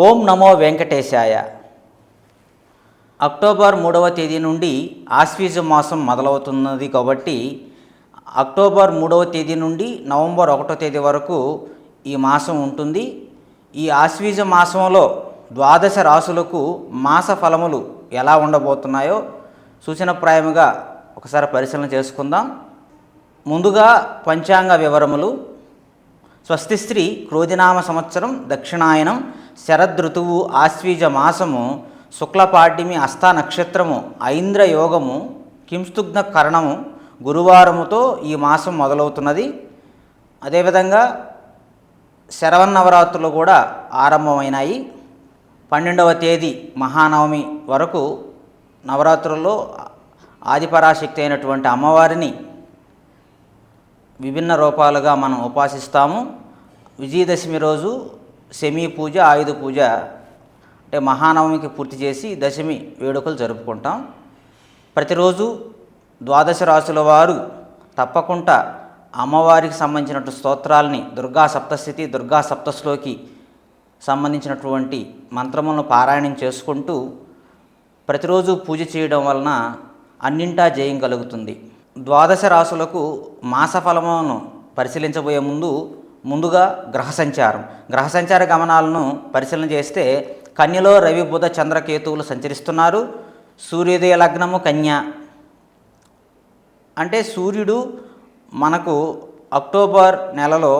ఓం నమో వెంకటేశాయ. October మూడవ తేదీ నుండి ఆశ్వీజ మాసం మొదలవుతున్నది కాబట్టి అక్టోబర్ మూడవ తేదీ నుండి నవంబర్ ఒకటో తేదీ వరకు ఈ మాసం ఉంటుంది. ఈ ఆశ్వీజ మాసంలో ద్వాదశ రాసులకు మాస ఫలములు ఎలా ఉండబోతున్నాయో సూచనప్రాయముగా ఒకసారి పరిశీలన చేసుకుందాం. ముందుగా పంచాంగ వివరములు. స్వస్తి స్త్రీ క్రోధినామ సంవత్సరం దక్షిణాయనం శరదృతువు ఆశ్వీజ మాసము శుక్లపాఠిమి అస్త నక్షత్రము ఐంద్ర యోగము కింస్తుగ్న కరణము గురువారముతో ఈ మాసం మొదలవుతున్నది. అదేవిధంగా శరవన్నవరాత్రులు కూడా ఆరంభమైనాయి. పన్నెండవ తేదీ మహానవమి వరకు నవరాత్రుల్లో ఆదిపరాశక్తి అయినటువంటి అమ్మవారిని విభిన్న రూపాలుగా మనం ఉపాసిస్తాము. విజయదశమి రోజు శమీ పూజ ఆయుధ పూజ అంటే మహానవమికి పూర్తి చేసి దశమి వేడుకలు జరుపుకుంటాం. ప్రతిరోజు ద్వాదశ రాసుల వారు తప్పకుండా అమ్మవారికి సంబంధించినటువంటి స్తోత్రాలని దుర్గా సప్తస్థితి దుర్గా సప్తశ్లోకి సంబంధించినటువంటి మంత్రములను పారాయణం చేసుకుంటూ ప్రతిరోజు పూజ చేయడం వలన అన్నింటా జయం కలుగుతుంది. ద్వాదశ రాసులకు మాస ఫలములను పరిశీలించబోయే ముందు ముందుగా గ్రహ సంచారం. గ్రహ సంచార గమనాలను పరిశీలన చేస్తే కన్యలో రవి బుధ చంద్రకేతువులు సంచరిస్తున్నారు. సూర్యోదయ లగ్నము కన్య. అంటే సూర్యుడు మనకు అక్టోబర్ నెలలో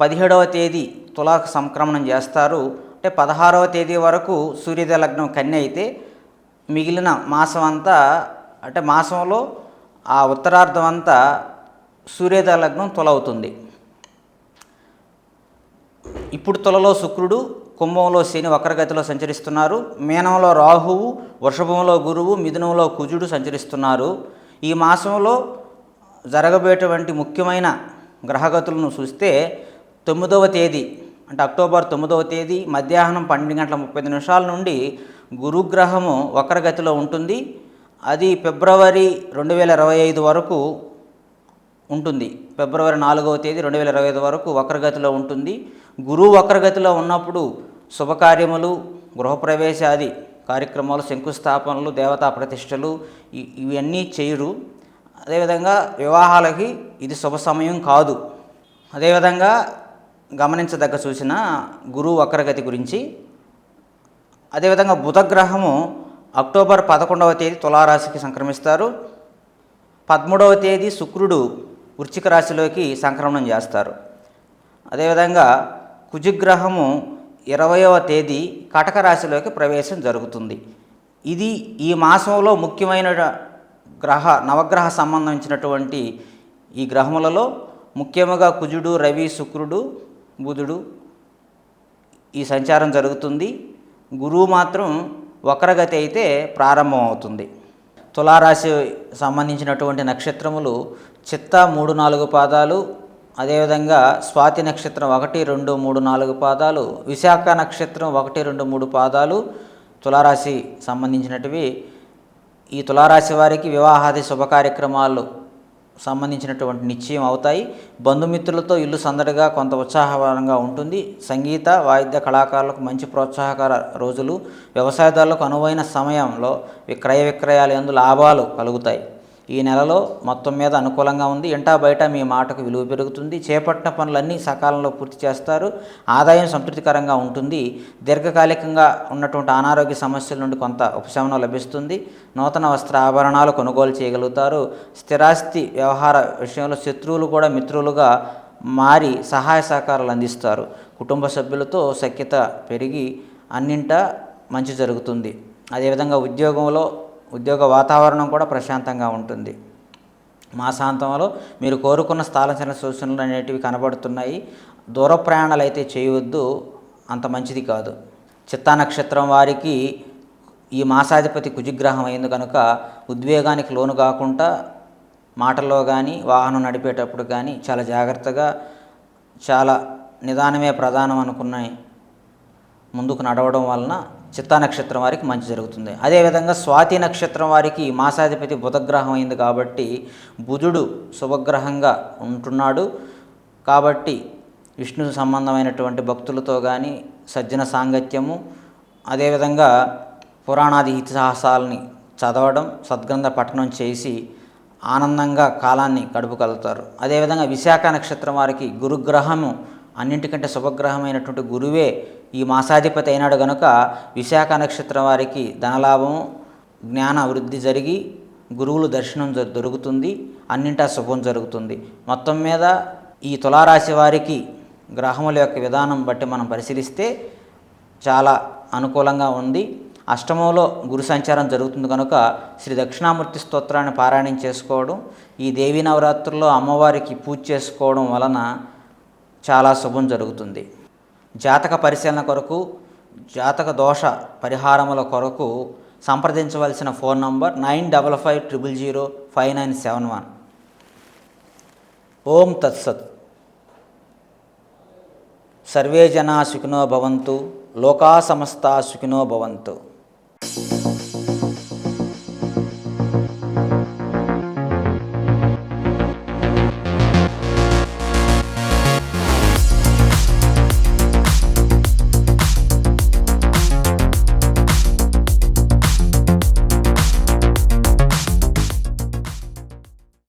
పదిహేడవ తేదీ తులాకు సంక్రమణం చేస్తారు. అంటే పదహారవ తేదీ వరకు సూర్యోదయ లగ్నం కన్య అయితే మిగిలిన మాసం అంతా అంటే మాసంలో ఆ ఉత్తరార్ధం అంతా సూర్యోదయ లగ్నం తుల అవుతుంది ఇప్పుడు తులలో శుక్రుడు కుంభంలో శని వక్రగతిలో సంచరిస్తున్నారు. మీనంలో రాహువు వృషభంలో గురువు మిథునంలో కుజుడు సంచరిస్తున్నారు. ఈ మాసంలో జరగబోయేటువంటి ముఖ్యమైన గ్రహగతులను చూస్తే తొమ్మిదవ తేదీ అంటే అక్టోబర్ తొమ్మిదవ తేదీ మధ్యాహ్నం పన్నెండు గంటల ముప్పై నిమిషాల నుండి గురుగ్రహము వక్రగతిలో ఉంటుంది. అది ఫిబ్రవరి రెండు వేల ఇరవై ఐదు వరకు ఉంటుంది. ఫిబ్రవరి నాలుగవ తేదీ రెండు వేల ఇరవై ఐదు వరకు వక్రగతిలో ఉంటుంది. గురువు వక్రగతిలో ఉన్నప్పుడు శుభకార్యములు గృహప్రవేశాది కార్యక్రమాలు శంకుస్థాపనలు దేవతా ప్రతిష్టలు ఇవన్నీ చేయరు. అదేవిధంగా వివాహాలకి ఇది శుభ సమయం కాదు. అదేవిధంగా గమనించదగ్గ సూచన గురువు వక్రగతి గురించి. అదేవిధంగా బుధగ్రహము అక్టోబర్ పదకొండవ తేదీ తులారాశికి సంక్రమిస్తారు. పదమూడవ తేదీ శుక్రుడు వృశ్చిక రాశిలోకి సంక్రమణం చేస్తారు. అదేవిధంగా కుజగ్రహము ఇరవయవ తేదీ కటక రాశిలోకి ప్రవేశం జరుగుతుంది. ఇది ఈ మాసంలో ముఖ్యమైన గ్రహ నవగ్రహ సంబంధించినటువంటి ఈ గ్రహములలో ముఖ్యముగా కుజుడు రవి శుక్రుడు బుధుడు ఈ సంచారం జరుగుతుంది. గురువు మాత్రం వక్రగతి అయితే ప్రారంభం అవుతుంది తులారాశి సంబంధించినటువంటి నక్షత్రములు చిత్త మూడు నాలుగు పాదాలు అదేవిధంగా స్వాతి నక్షత్రం ఒకటి రెండు మూడు నాలుగు పాదాలు విశాఖ నక్షత్రం ఒకటి రెండు మూడు పాదాలు తులారాశి సంబంధించినటివి. ఈ తులారాశి వారికి వివాహాది శుభ కార్యక్రమాలు సంబంధించినటువంటి నిశ్చయం అవుతాయి. బంధుమిత్రులతో ఇల్లు సందడిగా కొంత ఉత్సాహకరంగా ఉంటుంది. సంగీత వాయిద్య కళాకారులకు మంచి ప్రోత్సాహకర రోజులు. వ్యవసాయదారులకు అనువైన సమయంలో విక్రయ విక్రయాలు ఎందు లాభాలు కలుగుతాయి. ఈ నెలలో మొత్తం మీద అనుకూలంగా ఉంది. ఇంటా బయట మీ మాటకు విలువ పెరుగుతుంది. చేపట్టిన పనులన్నీ సకాలంలో పూర్తి చేస్తారు. ఆదాయం సంతృప్తికరంగా ఉంటుంది. దీర్ఘకాలికంగా ఉన్నటువంటి అనారోగ్య సమస్యల నుండి కొంత ఉపశమనం లభిస్తుంది. నూతన వస్త్ర ఆభరణాలు కొనుగోలు చేయగలుగుతారు. స్థిరాస్తి వ్యవహార విషయంలో శత్రువులు కూడా మిత్రులుగా మారి సహాయ సహకారాలు అందిస్తారు. కుటుంబ సభ్యులతో సఖ్యత పెరిగి అన్నింటా మంచి జరుగుతుంది. అదేవిధంగా ఉద్యోగంలో ఉద్యోగ వాతావరణం కూడా ప్రశాంతంగా ఉంటుంది. మాసాంతంలో మీరు కోరుకున్న స్థాన సూచనలు అనేటివి కనబడుతున్నాయి. దూర ప్రయాణాలు అయితే చేయవద్దు అంత మంచిది కాదు. చిత్తా నక్షత్రం వారికి ఈ మాసాధిపతి కుజిగ్రహం అయింది కనుక ఉద్వేగానికి లోను కాకుండా మాటల్లో కానీ వాహనం నడిపేటప్పుడు కానీ చాలా జాగ్రత్తగా చాలా నిదానమే ప్రధానం అనుకున్నాయి. ముందుకు నడవడం వలన చిత్తా నక్షత్రం వారికి మంచి జరుగుతుంది. అదేవిధంగా స్వాతి నక్షత్రం వారికి మాసాధిపతి బుధగ్రహం అయింది కాబట్టి బుధుడు శుభగ్రహంగా ఉంటున్నాడు. కాబట్టి విష్ణు సంబంధమైనటువంటి భక్తులతో కానీ సజ్జన సాంగత్యము అదేవిధంగా పురాణాది ఇతిహాసాలని చదవడం సద్గ్రంథ పఠనం చేసి ఆనందంగా కాలాన్ని గడుపుగలుగుతారు. అదేవిధంగా విశాఖ నక్షత్రం వారికి గురుగ్రహము అన్నింటికంటే శుభగ్రహమైనటువంటి గురువే ఈ మాసాధిపతి అయినాడు గనుక విశాఖ నక్షత్రం వారికి ధనలాభము జ్ఞాన వృద్ధి జరిగి గురువులు దర్శనం జ- దొరుకుతుంది అన్నింటా శుభం జరుగుతుంది. మొత్తం మీద ఈ తులారాశి వారికి గ్రహముల యొక్క విధానం బట్టి మనం పరిశీలిస్తే చాలా అనుకూలంగా ఉంది. అష్టమంలో గురు సంచారం జరుగుతుంది కనుక శ్రీ దక్షిణామూర్తి స్తోత్రాన్ని పారాయణం చేసుకోవడం ఈ దేవీ నవరాత్రుల్లో అమ్మవారికి పూజ చేసుకోవడం వలన చాలా శుభం జరుగుతుంది. జాతక పరిశీలన కొరకు జాతక దోష పరిహారముల కొరకు సంప్రదించవలసిన phone number nine double five triple zero five nine seven one. ఓం తత్సత్. సర్వే జనా సుఖినో భవంతు లోకా సమస్త సుఖినో భవంతు.